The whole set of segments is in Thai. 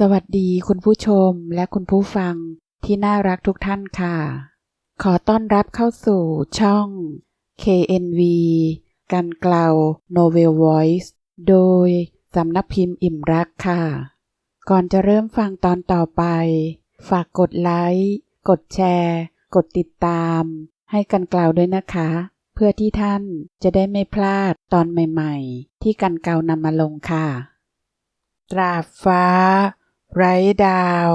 สวัสดีคุณผู้ชมและคุณผู้ฟังที่น่ารักทุกท่านค่ะ ขอต้อนรับเข้าสู่ช่อง KNV กันเกลา Novel Voice โดยสำนักพิมพ์อิ่มรักค่ะ ก่อนจะเริ่มฟังตอนต่อไป ฝากกดไลค์ กดแชร์ กดติดตาม ให้กันเกลาด้วยนะคะ เพื่อที่ท่านจะได้ไม่พลาดตอนใหม่ ๆ ที่กันเกลานำมาลงค่ะ ตราบฟ้า ไร้ดาว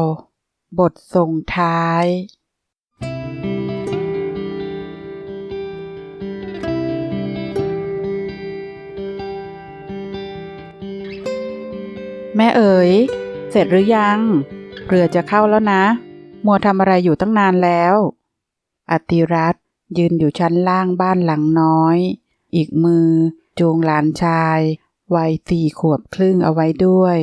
บทส่งท้าย แม่เอ๋ย เสร็จหรือยัง เรือจะเข้าแล้วนะ มัวทำอะไรอยู่ตั้งนานแล้ว อติรัตยืนอยู่ชั้นล่างบ้านหลังน้อย อีกมือจูงหลานชาย วัยสี่ขวบครึ่งเอาไว้ด้วย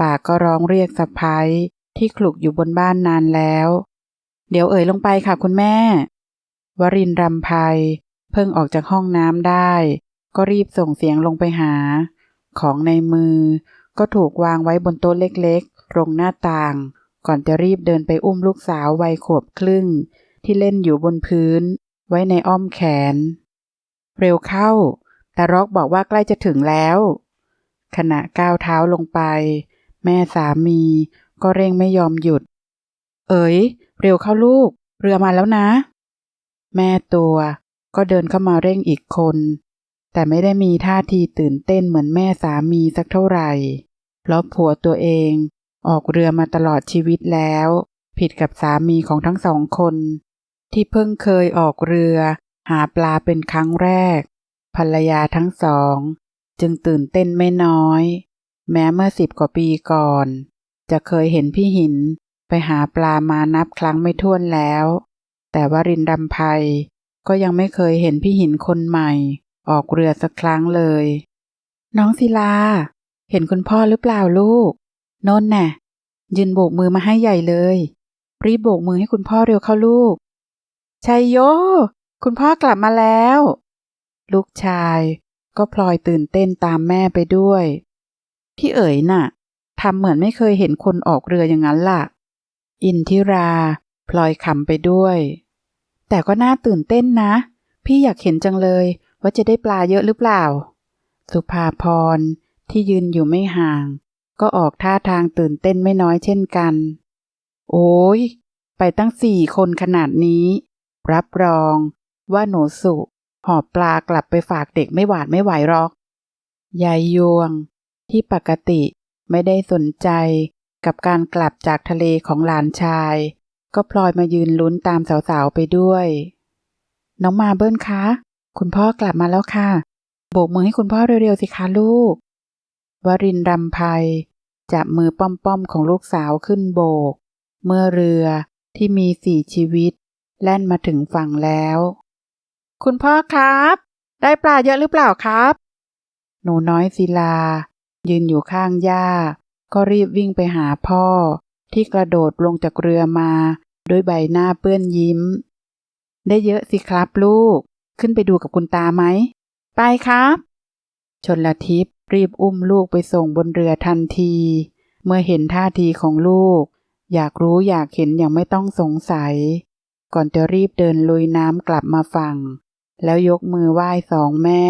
ปากก็ร้องเรียกสะพ้ายที่คลุกอยู่บนบ้านนานแล้ว เดี๋ยวเอ่ยลงไปค่ะคุณแม่ วรินทร์รำไพเพิ่งออกจากห้องน้ำได้ ก็รีบส่งเสียงลงไปหา ของในมือก็ถูกวางไว้บนโต๊ะเล็กๆ ตรงหน้าต่าง ก่อนจะรีบเดินไปอุ้มลูกสาววัยขวบครึ่ง ที่เล่นอยู่บนพื้น ไว้ในอ้อมแขน เร็วเข้า แต่ร็อกบอกว่าใกล้จะถึงแล้ว ขณะก้าวเท้าลงไป แม่สามีก็เร่งไม่ยอมหยุด เอ๋ย เร็วเข้าลูก เรือมาแล้วนะ แม่ตัวก็เดินเข้ามาเร่งอีกคน แต่ไม่ได้มีท่าทีตื่นเต้นเหมือนแม่สามีสักเท่าไหร่เพราะผัวตัวเองออกเรือมาตลอดชีวิตแล้ว ผิดกับสามีของทั้งสองคน ที่เพิ่งเคยออกเรือหาปลาเป็นครั้งแรก ภรรยาทั้งสอง จึงตื่นเต้นไม่น้อย แม้เมื่อสิบกว่าปีก่อน จะเคยเห็นพี่หินไปหาปลามานับครั้งไม่ถ้วนแล้ว แต่วรินดำไพก็ยังไม่เคยเห็นพี่หินคนใหม่ ออกเรือสักครั้งเลย น้องศิลา เห็นคุณพ่อหรือเปล่าลูกโนนน่ะ ยืนโบกมือมาให้ใหญ่เลย รีบโบกมือให้คุณพ่อเร็วเข้าลูกชัยโย คุณพ่อกลับมาแล้ว ลูกชายก็พลอยตื่นเต้นตามแม่ไปด้วย พี่เอ๋ยน่ะทำเหมือนไม่เคยเห็นคนออกเรืออย่างนั้นล่ะ อินทิรา พลอยขำไปด้วย แต่ก็น่าตื่นเต้นนะ พี่อยากเห็นจังเลยว่าจะได้ปลาเยอะหรือเปล่า สุภาพรที่ยืนอยู่ไม่ห่าง ก็ออกท่าทางตื่นเต้นไม่น้อยเช่นกัน โอ้ย ไปตั้งสี่คนขนาดนี้ รับรองว่าหนูสุ หอบปลากลับไปฝากเด็กไม่หวาดไม่ไหวหรอก ยายยวง ที่ปกติไม่ได้สนใจกับการกลับจากทะเลของหลานชาย ก็พลอยมายืนลุ้นตามสาวๆไปด้วย น้องมาเบิ้ลคะ คุณพ่อกลับมาแล้วค่ะ โบกมือให้คุณพ่อเร็วๆสิคะลูก วรินทร์รำไพจับมือป้อมๆของลูกสาวขึ้นโบก เมื่อเรือที่มีสี่ชีวิต แล่นมาถึงฝั่งแล้ว คุณพ่อครับ ได้ปลาเยอะหรือเปล่าครับ หนูน้อยศิลา ยืนอยู่ข้างย่าก็รีบวิ่งไปหาพ่อ ที่กระโดดลงจากเรือมาด้วยใบหน้าเปื้อนยิ้ม ได้เยอะสิครับลูก ขึ้นไปดูกับคุณตาไหม ไปครับ ชนละทิพย์รีบอุ้มลูกไปส่งบนเรือทันที เมื่อเห็นท่าทีของลูก อยากรู้อยากเห็นอย่างไม่ต้องสงสัย ก่อนจะรีบเดินลุยน้ำกลับมาฝั่ง แล้วยกมือไหว้สองแม่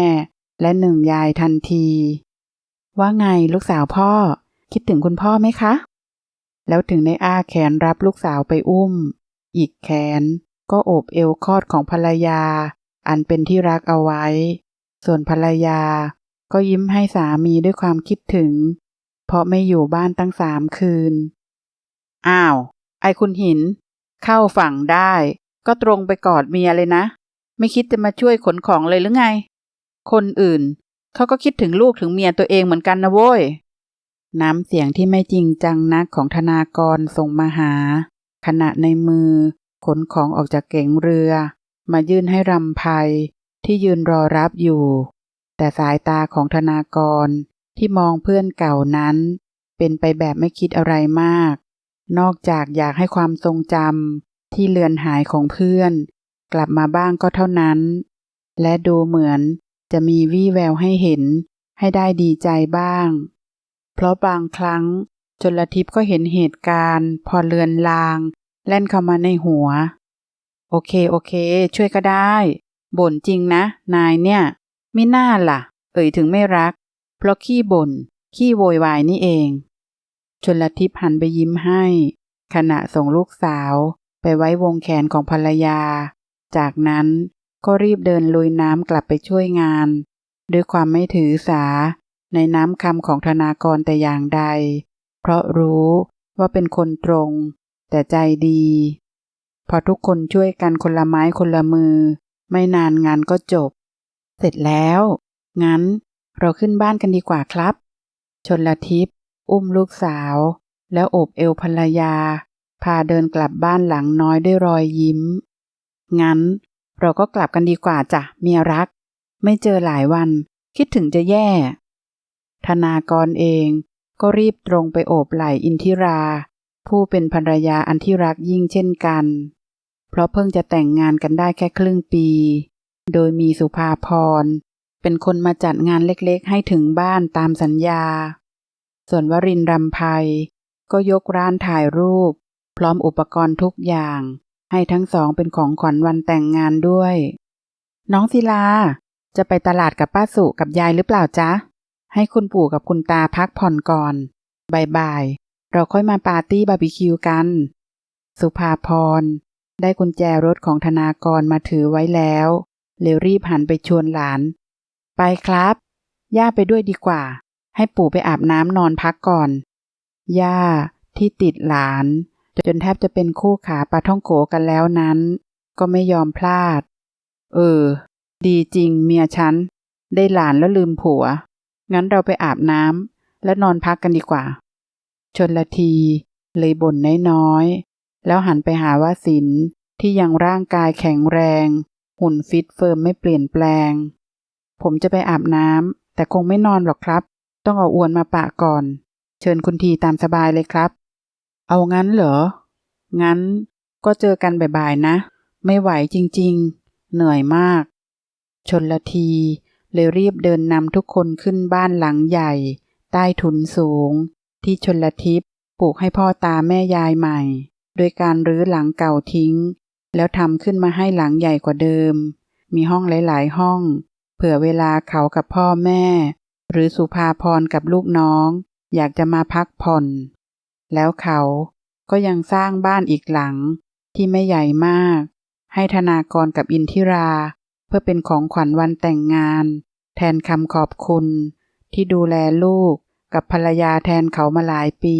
และหนึ่งยายทันที ว่าไงลูกสาวพ่อ คิดถึงคุณพ่อไหมคะ แล้วถึงได้อ้าแขนรับลูกสาวไปอุ้ม อีกแขนก็โอบเอวคลอดของภรรยา อันเป็นที่รักเอาไว้ ส่วนภรรยาก็ยิ้มให้สามีด้วยความคิดถึง เพราะไม่อยู่บ้านตั้งสามคืน อ้าว ไอคุณหิน เข้าฝั่งได้ ก็ตรงไปกอดเมียเลยนะ ไม่คิดจะมาช่วยขนของเลยหรือไง คนอื่น เขาก็คิดถึงลูกถึงเมียตัวเองเหมือนกันนะโว้ย น้ำเสียงที่ไม่จริงจังนักของธนากรส่งมาหา ขณะในมือ ขนของออกจากเก๋งเรือ มายื่นให้รำไพที่ยืนรอรับอยู่ แต่สายตาของธนากรที่มองเพื่อนเก่านั้น เป็นไปแบบไม่คิดอะไรมาก นอกจากอยากให้ความทรงจำที่เลือนหายของเพื่อน กลับมาบ้างก็เท่านั้น และดูเหมือน จะมีวี่แววให้เห็นให้ได้ดีใจบ้าง เพราะบางครั้งชนละทิพย์ก็เห็นเหตุการณ์ พอเลือนลาง แล่นเข้ามาในหัว โอเคโอเค ช่วยก็ได้บ่นจริงนะ นายเนี่ยไมิน่าล่ะ เอ่ยถึงไม่รัก เพราะขี้บ่น ขี้โวยวายนี่เอง ชนละทิพย์หันไปยิ้มให้ ขณะส่งลูกสาวไปไว้วงแขนของภรรยา จากนั้น ก็รีบเดินลุยน้ำกลับไปช่วยงาน ด้วยความไม่ถือสาในน้ำคำของธนากรแต่อย่างใด เพราะรู้ว่าเป็นคนตรง แต่ใจดี พอทุกคนช่วยกันคนละไม้คนละมือ ไม่นานงานก็จบ เสร็จแล้ว งั้นเราขึ้นบ้านกันดีกว่าครับ ชนละทิพย์อุ้มลูกสาว แล้วโอบเอวภรรยา พาเดินกลับบ้านหลังน้อยด้วยรอยยิ้ม งั้น เราก็กลับกันดีกว่าจ้ะเมียรัก ไม่เจอหลายวัน คิดถึงจะแย่ ธนากรเองก็รีบตรงไปโอบไหล่อินทิรา ผู้เป็นภรรยาอันที่รักยิ่งเช่นกัน เพราะเพิ่งจะแต่งงานกันได้แค่ครึ่งปี โดยมีสุภาพร เป็นคนมาจัดงานเล็กๆ ให้ถึงบ้านตามสัญญา ส่วนวรินรำไพก็ยกร้านถ่ายรูป พร้อมอุปกรณ์ทุกอย่าง ให้ทั้งสองเป็นของขวัญวันแต่งงานด้วย น้องศิลา จะไปตลาดกับป้าสุกับยายหรือเปล่าจ๊ะ ให้คุณปู่กับคุณตาพักผ่อนก่อนบ่ายๆเราค่อยมาปาร์ตี้บาร์บีคิวกัน สุภาพร ได้กุญแจรถของธนากรมาถือไว้แล้วเลยรีบหันไปชวนหลาน ไปครับ ย่าไปด้วยดีกว่า ให้ปู่ไปอาบน้ำนอนพักก่อน ย่าที่ติดหลาน จนแทบจะเป็นคู่ขาปลาท่องโกกันแล้วนั้น ก็ไม่ยอมพลาด เออ ดีจริงเมียฉัน ได้หลานแล้วลืมผัว งั้นเราไปอาบน้ำและนอนพักกันดีกว่า ชนละที เลยบ่นน้อยๆ แล้วหันไปหาว่าสินที่ยังร่างกายแข็งแรง หุ่นฟิตเฟิร์มไม่เปลี่ยนแปลง ผมจะไปอาบน้ำแต่คงไม่นอนหรอกครับ ต้องเอาอวนมาปะก่อน เชิญคุณทีตามสบายเลยครับ เอางั้นเหรอ งั้นก็เจอกันบ่ายๆนะ ไม่ไหวจริงๆ เหนื่อยมาก ชนละทีเลยรีบเดินนำทุกคนขึ้นบ้านหลังใหญ่ ใต้ถุนสูง ที่ชนละทิพย์ปลูกให้พ่อตาแม่ยายใหม่ โดยการรื้อหลังเก่าทิ้ง แล้วทำขึ้นมาให้หลังใหญ่กว่าเดิม มีห้องหลายๆห้อง เผื่อเวลาเขากับพ่อแม่ หรือสุภาพรกับลูกน้อง อยากจะมาพักผ่อน แล้วเขาก็ยังสร้างบ้านอีกหลังที่ไม่ใหญ่มาก ให้ธนากรกับอินทิรา เพื่อเป็นของขวัญวันแต่งงาน แทนคำขอบคุณ ที่ดูแลลูกกับภรรยาแทนเขามาหลายปี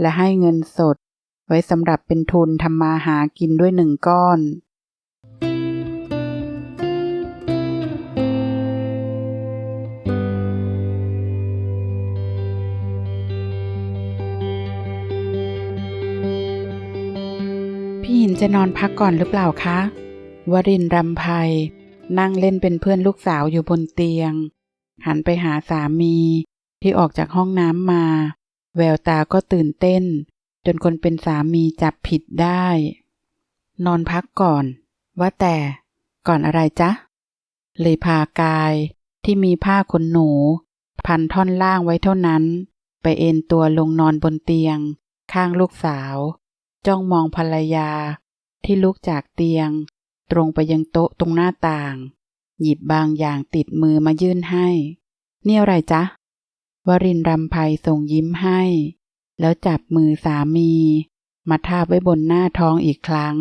และให้เงินสด ไว้สำหรับเป็นทุนทำมาหากินด้วยหนึ่งก้อน จะนอนพักก่อนหรือเปล่าคะ วรินทร์รำไพนั่งเล่นเป็นเพื่อนลูกสาวอยู่บนเตียง หันไปหาสามีที่ออกจากห้องน้ำมา แววตาก็ตื่นเต้น จนคนเป็นสามีจับผิดได้ นอนพักก่อน ว่าแต่ ก่อนอะไรจ๊ะ เลยพากายที่มีผ้าขนหนู พันท่อนล่างไว้เท่านั้น ไปเอนตัวลงนอนบนเตียง ข้างลูกสาว จ้องมองภรรยา ที่ลุกจากเตียง ตรงไปยังโต๊ะตรงหน้าต่าง หยิบบางอย่างติดมือมายื่นให้ นี่อะไรจ๊ะ วรินทร์รำไพส่งยิ้มให้ แล้วจับมือสามี มาทาบไว้บนหน้าท้องอีกครั้ง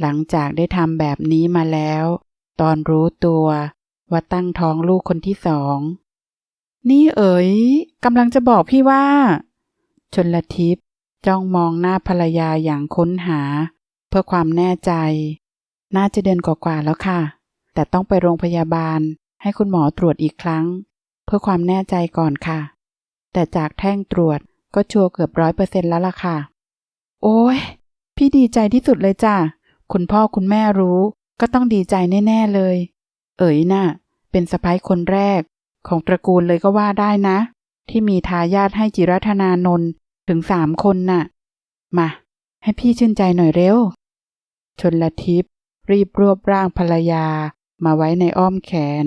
หลังจากได้ทำแบบนี้มาแล้ว ตอนรู้ตัวว่าตั้งท้องลูกคนที่สอง นี่เอ๋ยกำลังจะบอกพี่ว่า ชนละทิพย์จ้องมองหน้าภรรยาอย่างค้นหา เพื่อความแน่ใจ น่าจะเดือนกว่าๆแล้วค่ะ แต่ต้องไปโรงพยาบาล ให้คุณหมอตรวจอีกครั้ง เพื่อความแน่ใจก่อนค่ะ แต่จากแท่งตรวจก็ชัวร์เกือบร้อยเปอร์เซ็นต์แล้วล่ะค่ะ โอ้ย พี่ดีใจที่สุดเลยจ้ะ คุณพ่อคุณแม่รู้ ก็ต้องดีใจแน่ๆเลย เอ๋ยน่ะ เป็นสะพ้ายคนแรก ของตระกูลเลยก็ว่าได้นะ ที่มีทายาทให้จิรัธนานนท์ถึงสามคนน่ะ มา ให้พี่ชื่นใจหน่อยเร็ว ชนละทิพย์รีบรวบร่างภรรยามาไว้ในอ้อมแขน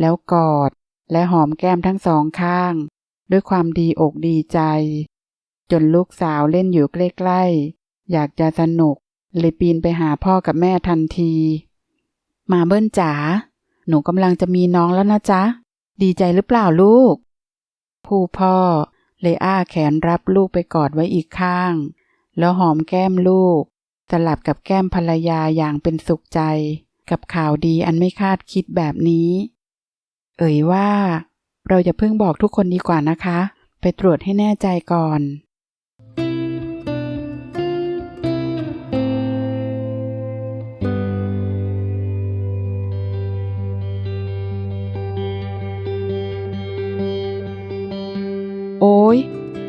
แล้วกอดและหอมแก้มทั้งสองข้าง ด้วยความดีอกดีใจ จนลูกสาวเล่นอยู่ใกล้ๆ อยากจะสนุกเลยปีนไปหาพ่อกับแม่ทันที มาเบิ้ลจ๋าหนูกำลังจะมีน้องแล้วนะจ๊ะ ดีใจหรือเปล่าลูก ผู้พ่อเลยอ้าแขนรับลูกไปกอดไว้อีกข้าง แล้วหอมแก้มลูก สลับกับแก้มภรรยาอย่างเป็นสุขใจ กับข่าวดีอันไม่คาดคิดแบบนี้ เอ่ยว่า เราจะเพิ่งบอกทุกคนดีกว่านะคะ ไปตรวจให้แน่ใจก่อนโอ้ย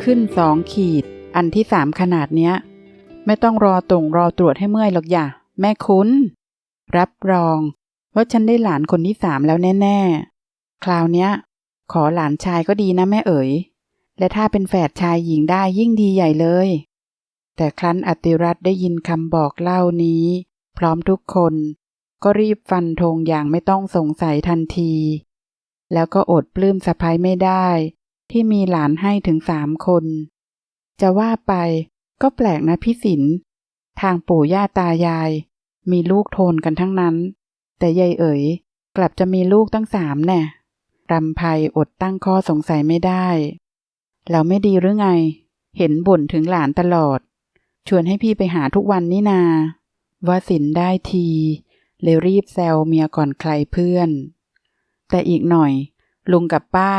ขึ้นสองขีด อันที่สามขนาดเนี้ย ไม่ต้องรอตรงรอตรวจให้เมื่อยหรอกอย่าแม่คุณรับรอง ว่าฉันได้หลานคนที่สามแล้วแน่ ๆ คราวเนี้ย ขอหลานชายก็ดีนะแม่เอ๋ย และถ้าเป็นแฝดชายหญิงได้ยิ่งดีใหญ่เลย แต่ครั้นอติรัตได้ยินคำบอกเล่านี้ พร้อมทุกคน ก็รีบฟันธงอย่างไม่ต้องสงสัยทันที แล้วก็อดปลื้มสะพ้ายไม่ได้ ที่มีหลานให้ถึงสามคน จะว่าไปก็แปลกนะพี่สิน ทางปู่ย่าตายาย มีลูกโทนกันทั้งนั้น แต่ยายเอ๋ยกลับจะมีลูกตั้งสามแน่รำไพอดตั้งข้อสงสัยไม่ได้แล้วไม่ดีหรือไง เห็นบ่นถึงหลานตลอด ชวนให้พี่ไปหาทุกวันนี่นา ว่าสินได้ทีเลยรีบแซวเมียก่อนใครเพื่อน แต่อีกหน่อย ลุงกับป้า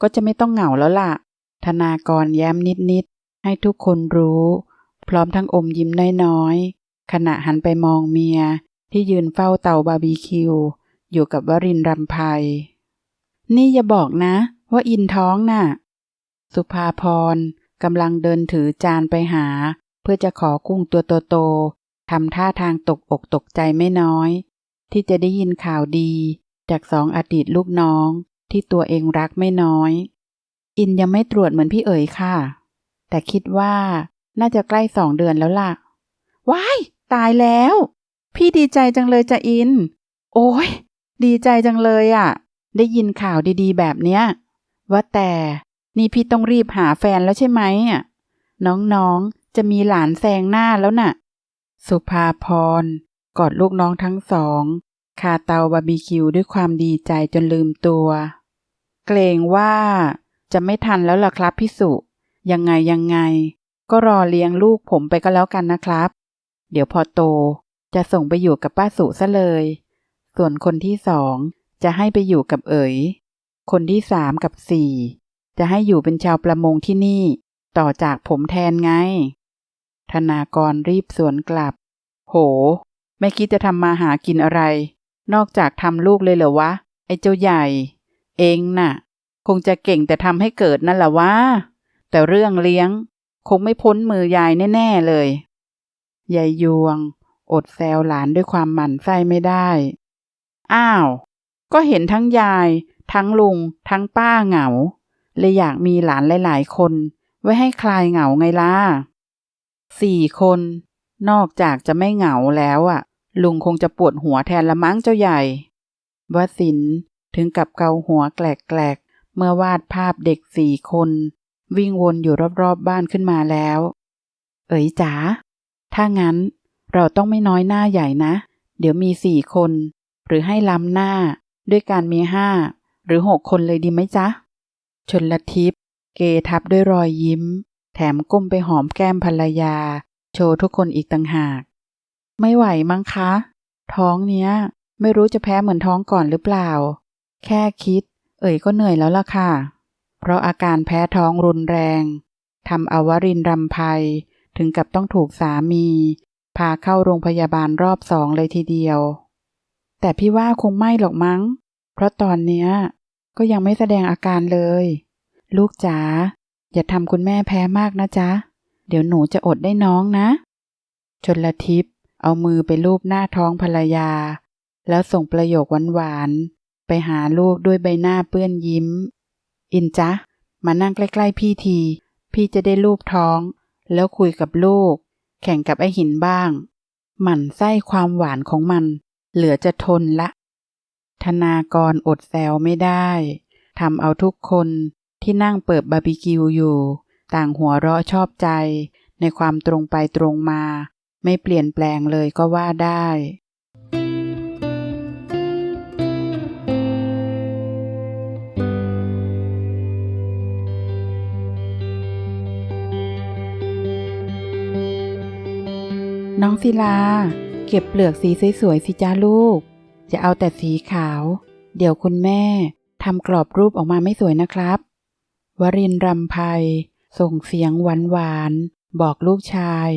ก็จะไม่ต้องเหงาแล้วล่ะ ธนากรแย้มนิดๆ ให้ทุกคนรู้ พร้อมทั้งอมยิ้มน้อยๆขณะหันไปมองเมียที่ยืนเฝ้าเตาบาร์บีคิว อยู่กับวรินทร์รำไพนี่อย่าบอกนะ ว่าอินท้องน่ะ สุภาพรกำลังเดินถือจานไปหา เพื่อจะขอกุ้งตัวโตๆทำท่าทางตกอกตกใจไม่น้อย ที่จะได้ยินข่าวดี จากสองอดีตลูกน้องที่ตัวเองรักไม่น้อย อินยังไม่ตรวจเหมือนพี่เอ๋ยค่ะ แต่คิดว่าน่าจะใกล้สองเดือนแล้วล่ะ ว้าย ตายแล้ว พี่ดีใจจังเลยจะอิน โอ้ย ดีใจจังเลยอะ่ะ ได้ยินข่าวดีๆ แบบเนี้ย ว่าแต่นี่พี่ต้องรีบหาแฟนแล้วใช่ไหมอะ น้องๆ จะมีหลานแซงหน้าแล้วน่ะ สุภาพรกอดลูกน้องทั้งสองคาเตาบาร์บีคิวด้วยความดีใจจนลืมตัว เกรงว่าจะไม่ทันแล้วล่ะครับพี่สุ ยังไงยังไง ก็รอเลี้ยงลูกผมไปก็แล้วกันนะครับ เดี๋ยวพอโตจะส่งไปอยู่กับป้าสุซะเลย ส่วนคนที่สองจะให้ไปอยู่กับเอ๋ย คนที่สามกับสี่จะให้อยู่เป็นชาวประมงที่นี่ ต่อจากผมแทนไง ธนากรรีบสวนกลับ โห ไม่คิดจะทำมาหากินอะไร นอกจากทำลูกเลยเหรอวะ ไอ้เจ้าใหญ่ เองน่ะ คงจะเก่งแต่ทำให้เกิดนั่นแหละวะ แต่เรื่องเลี้ยงคงไม่พ้นมือยายแน่ ๆ เลย ยายยวง อดแซวหลานด้วยความหมั่นไส้ไม่ได้ อ้าว ก็เห็นทั้งยาย ทั้งลุง ทั้งป้าเหงา เลยอยากมีหลานหลาย ๆ คน ไว้ให้คลายเหงาไงล่ะสี่คน นอกจากจะไม่เหงาแล้วอะ ลุงคงจะปวดหัวแทนละมั้งเจ้าใหญ่วสินถึงกับเกาหัวแกลกๆเมื่อวาดภาพเด็กสี่คน วิ่งวนอยู่รอบๆบบ้านขึ้นมาแล้ว เอ๋ยจ๋า ถ้างั้นเราต้องไม่น้อยหน้าใหญ่นะ เดี๋ยวมีสี่คน หรือให้ล้ำหน้า ด้วยการมีห้าหรือหกคนเลยดีไหมจ๊ะ ชนละทิพย์เกทับด้วยรอยยิ้ม แถมก้มไปหอมแก้มภรรยา โชว์ทุกคนอีกต่างหาก ไม่ไหวมั้งคะ ท้องเนี้ย ไม่รู้จะแพ้เหมือนท้องก่อนหรือเปล่า แค่คิด เอ่ยก็เหนื่อยแล้วล่ะค่ะ เพราะอาการแพ้ท้องรุนแรงทำอวรินทร์รำไพถึงกับต้องถูกสามี พาเข้าโรงพยาบาลรอบสองเลยทีเดียว แต่พี่ว่าคงไม่หรอกมั้ง เพราะตอนเนี้ย ก็ยังไม่แสดงอาการเลย ลูกจ๋าอย่าทำคุณแม่แพ้มากนะจ๊ะ เดี๋ยวหนูจะอดได้น้องนะ ชนละทิพย์เอามือไปลูบหน้าท้องภรรยา แล้วส่งประโยคหวานๆไปหาลูกด้วยใบหน้าเปื้อนยิ้ม อินจ๊ะ มานั่งใกล้ ๆ พี่ที พี่จะได้ลูบท้อง แล้วคุยกับลูก แข่งกับไอหินบ้าง หมั่นไส้ความหวานของมัน เหลือจะทนละ ธนากรอดแซวไม่ได้ทำเอาทุกคนที่นั่งเปิดบาร์บีคิวอยู่ ต่างหัวเราะชอบใจ ในความตรงไปตรงมา ไม่เปลี่ยนแปลงเลยก็ว่าได้ น้องศิลา เก็บเปลือกสีสวยๆสิจ้าลูก จะเอาแต่สีขาว เดี๋ยวคุณแม่ทำกรอบรูปออกมาไม่สวยนะครับ วรินรำไพส่งเสียงหวานหวานๆบอกลูกชาย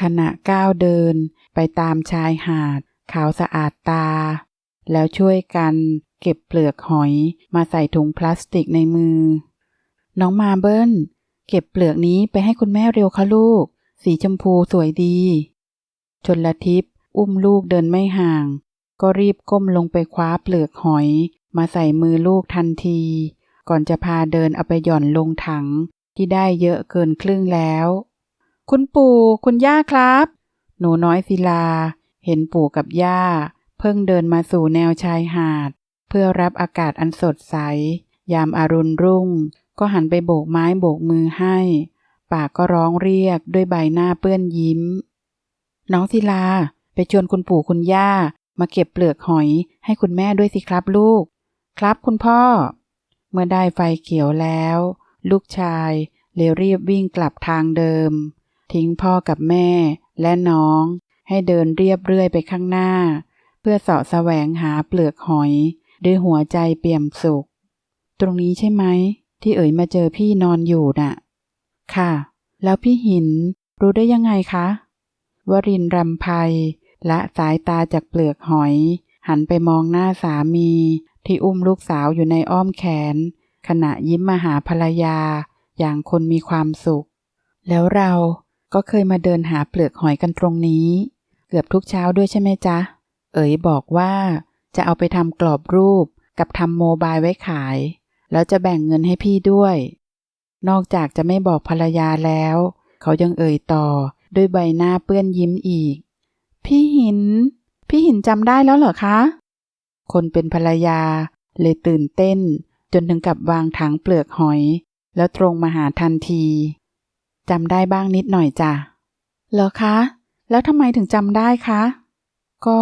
ขณะก้าวเดินไปตามชายหาด ขาวสะอาดตา แล้วช่วยกันเก็บเปลือกหอยมาใส่ถุงพลาสติกในมือ น้องมาเบิ้ล เก็บเปลือกนี้ไปให้คุณแม่เร็วค่ะลูก สีชมพูสวยดี ชนละทิพย์อุ้มลูกเดินไม่ห่าง ก็รีบก้มลงไปคว้าเปลือกหอย มาใส่มือลูกทันที ก่อนจะพาเดินเอาไปหย่อนลงถังที่ได้เยอะเกินครึ่งแล้ว คุณปู่คุณย่าครับ หนูน้อยศิลา เห็นปู่กับย่า เพิ่งเดินมาสู่แนวชายหาด เพื่อรับอากาศอันสดใส ยามอารุณรุ่ง ก็หันไปโบกไม้โบกมือให้ ปากก็ร้องเรียกด้วยใบหน้าเปื้อนยิ้ม น้องศิลา ไปชวนคุณปู่คุณย่า มาเก็บเปลือกหอย ให้คุณแม่ด้วยสิครับลูก ครับคุณพ่อ เมื่อได้ไฟเขียวแล้ว ลูกชายเลยรีบวิ่งกลับทางเดิม ทิ้งพ่อกับแม่และน้อง ให้เดินเรียบเรื่อยไปข้างหน้า เพื่อเสาะแสวงหาเปลือกหอย ด้วยหัวใจเปี่ยมสุข ตรงนี้ใช่ไหม ที่เอ๋ยมาเจอพี่นอนอยู่น่ะ ค่ะ แล้วพี่หินรู้ได้ยังไงคะ วรินทร์รำไพละสายตาจากเปลือกหอย หันไปมองหน้าสามี ที่อุ้มลูกสาวอยู่ในอ้อมแขน ขณะยิ้มมาหาภรรยา อย่างคนมีความสุข แล้วเราก็เคยมาเดินหาเปลือกหอยกันตรงนี้ เกือบทุกเช้าด้วยใช่ไหมจ๊ะ เอ๋ยบอกว่าจะเอาไปทำกรอบรูปกับทำโมบายไว้ขาย แล้วจะแบ่งเงินให้พี่ด้วย นอกจากจะไม่บอกภรรยาแล้ว เขายังเอ่ยต่อ ด้วยใบหน้าเปื้อนยิ้มอีก พี่หิน พี่หินจำได้แล้วเหรอคะ คนเป็นภรรยา เลยตื่นเต้น จนถึงกับวางถังเปลือกหอย แล้วตรงมาหาทันทีจำได้บ้างนิดหน่อยจ้ะเหรอคะ แล้วทำไมถึงจำได้คะ ก็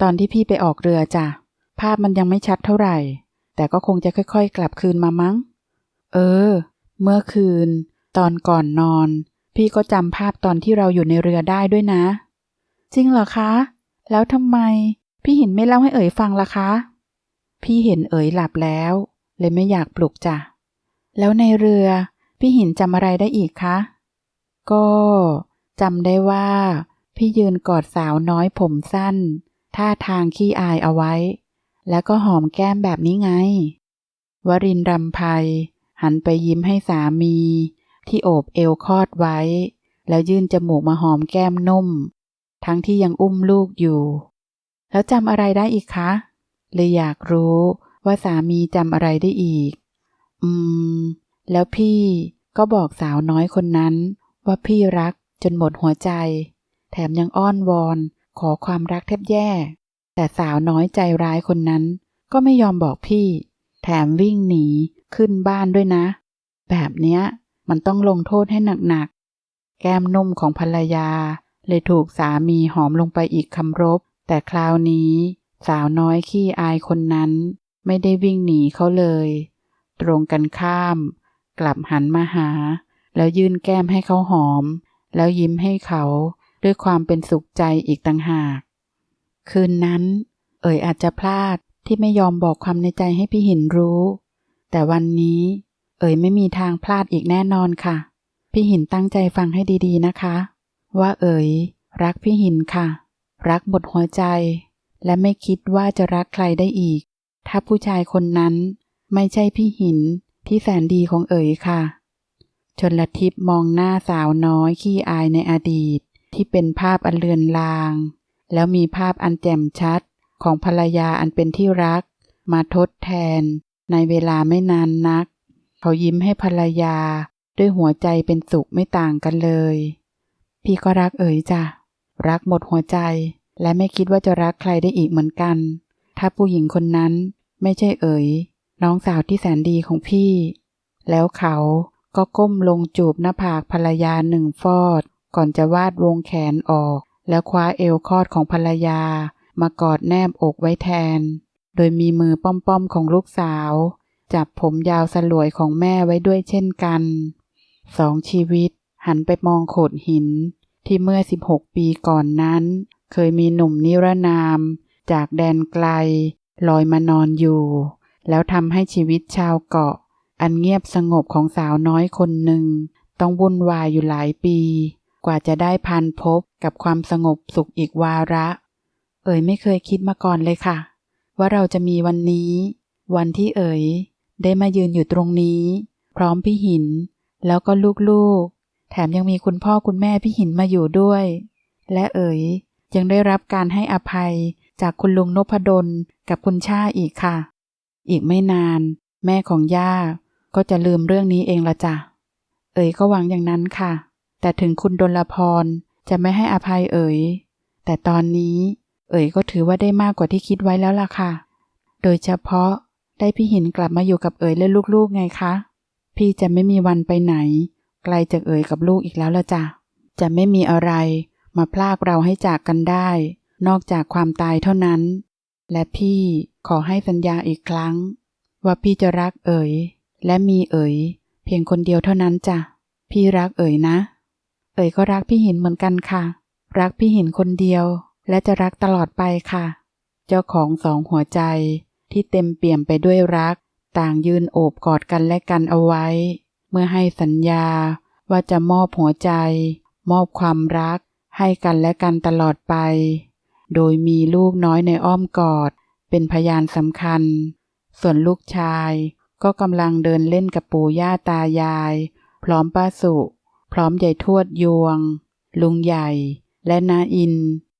ตอนที่พี่ไปออกเรือจ้ะ ภาพมันยังไม่ชัดเท่าไหร่ แต่ก็คงจะค่อย ๆ กลับคืนมามั้ง เออ เมื่อคืน ตอนก่อนนอน พี่ก็จำภาพตอนที่เราอยู่ในเรือได้ด้วยนะ จริงเหรอคะ แล้วทำไม พี่หินไม่เล่าให้เอ๋ยฟังล่ะคะ พี่เห็นเอ๋ยหลับแล้ว เลยไม่อยากปลุกจ้ะ แล้วในเรือ พี่หินจำอะไรได้อีกคะ ก็จำได้ว่า พี่ยืนกอดสาวน้อยผมสั้น ท่าทางขี้อายเอาไว้ แล้วก็หอมแก้มแบบนี้ไง วรินรำไพหันไปยิ้มให้สามี ที่โอบเอวคอดไว้ แล้วยื่นจมูกมาหอมแก้มนุ่ม ทั้งที่ยังอุ้มลูกอยู่ แล้วจำอะไรได้อีกคะ เลยอยากรู้ว่าสามีจำอะไรได้อีก อืม แล้วพี่ก็บอกสาวน้อยคนนั้น ว่าพี่รักจนหมดหัวใจ แถมยังอ้อนวอน ขอความรักแทบแย่ แต่สาวน้อยใจร้ายคนนั้น ก็ไม่ยอมบอกพี่ แถมวิ่งหนีขึ้นบ้านด้วยนะ แบบเนี้ย มันต้องลงโทษให้หนักๆ แก้มนุ่มของภรรยา เลยถูกสามีหอมลงไปอีกคำรบ แต่คราวนี้ สาวน้อยขี้อายคนนั้น ไม่ได้วิ่งหนีเขาเลย ตรงกันข้าม กลับหันมาหา แล้วยื่นแก้มให้เขาหอม แล้วยิ้มให้เขาด้วยความเป็นสุขใจอีกต่างหาก คืนนั้น เอ๋ยอาจจะพลาดที่ไม่ยอมบอกความในใจให้พี่หินรู้ แต่วันนี้ เอ๋ยไม่มีทางพลาดอีกแน่นอนค่ะ พี่หินตั้งใจฟังให้ดีๆนะคะ ว่าเอ๋ย รักพี่หินค่ะ รักหมดหัวใจ และไม่คิดว่าจะรักใครได้อีก ถ้าผู้ชายคนนั้นไม่ใช่พี่หินที่แสนดีของเอ๋ยค่ะ ชนละทิพมองหน้าสาวน้อยขี้อายในอดีต ที่เป็นภาพอันเลือนลาง แล้วมีภาพอันแจ่มชัดของภรรยาอันเป็นที่รัก มาทดแทนในเวลาไม่นานนัก เขายิ้มให้ภรรยา ด้วยหัวใจเป็นสุขไม่ต่างกันเลย พี่ก็รักเอ๋ยจ้ะ รักหมดหัวใจ และไม่คิดว่าจะรักใครได้อีกเหมือนกัน ถ้าผู้หญิงคนนั้นไม่ใช่เอ๋ย น้องสาวที่แสนดีของพี่ แล้วเขาก็ก้มลงจูบหน้าผากภรรยาหนึ่งฟอด ก่อนจะวาดวงแขนออก แล้วคว้าเอวคลอดของภรรยามากอดแนบอกไว้แทน โดยมีมือป้อมๆของลูกสาว จับผมยาวสลวยของแม่ไว้ด้วยเช่นกันสองชีวิตหันไปมองโขดหิน ที่เมื่อ 16 ปีก่อนนั้น เคยมีหนุ่มนิรนาม จากแดนไกล ลอยมานอนอยู่ แล้วทำให้ชีวิตชาวเกาะ อันเงียบสงบของสาวน้อยคนหนึ่ง ต้องวุ่นวายอยู่หลายปี กว่าจะได้พันพบกับความสงบสุขอีกวาระ เอ๋ยไม่เคยคิดมาก่อนเลยค่ะ ว่าเราจะมีวันนี้ วันที่เอ๋ย ได้มายืนอยู่ตรงนี้ พร้อมพี่หิน แล้วก็ลูกๆ แถมยังมีคุณพ่อคุณแม่พี่หินมาอยู่ด้วย และเอ๋ยยังได้รับการให้อภัยจากคุณลุงนพดลกับคุณช่าอีกค่ะ อีกไม่นาน แม่ของย่าก็จะลืมเรื่องนี้เองละจ้ะ เอ๋ยก็หวังอย่างนั้นค่ะ แต่ถึงคุณดลพรจะไม่ให้อภัยเอ๋ย แต่ตอนนี้ เอ๋ยก็ถือว่าได้มากกว่าที่คิดไว้แล้วล่ะค่ะ โดยเฉพาะ ได้พี่หินกลับมาอยู่กับเอ๋ยและลูกๆไงคะ พี่จะไม่มีวันไปไหน ไกลจากเอ๋ยกับลูกอีกแล้วละจ้ะ จะไม่มีอะไร มาพลากเราให้จากกันได้ นอกจากความตายเท่านั้น และพี่ขอให้สัญญาอีกครั้ง ว่าพี่จะรักเอ๋ย และมีเอ๋ย เพียงคนเดียวเท่านั้นจ้ะ พี่รักเอ๋ยนะ เอ๋ยก็รักพี่หินเหมือนกันค่ะ รักพี่หินคนเดียว และจะรักตลอดไปค่ะ เจ้าของสองหัวใจ ที่เต็มเปี่ยมไปด้วยรัก ต่างยืนโอบกอดกันและกันเอาไว้ เมื่อให้สัญญาว่าจะมอบหัวใจ มอบความรัก ให้กันและกันตลอดไป โดยมีลูกน้อยในอ้อมกอด เป็นพยานสำคัญ ส่วนลูกชายก็กำลังเดินเล่นกับปู่ย่าตายาย พร้อมป้าสุ พร้อมใหญ่ทวดยวง ลุงใหญ่ และนาอิน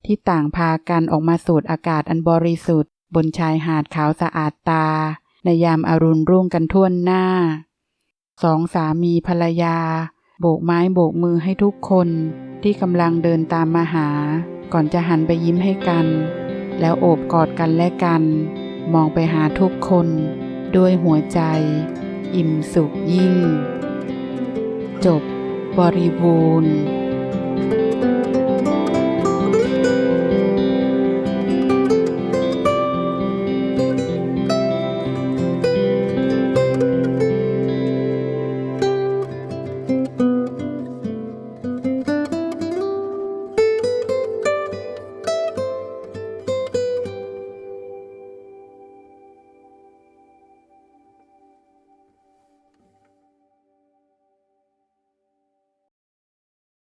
ที่ต่างพากันออกมาสูดอากาศอันบริสุทธิ์ บนชายหาดขาวสะอาดตา ในยามอารุณรุ่งกันท่วนหน้า สองสามีภรรยา โบกไม้โบกมือให้ทุกคนที่กำลังเดินตามมาหา ก่อนจะหันไปยิ้มให้กัน แล้วโอบกอดกันและกัน มองไปหาทุกคน ด้วยหัวใจ อิ่มสุขยิ่ง จบบริบูรณ์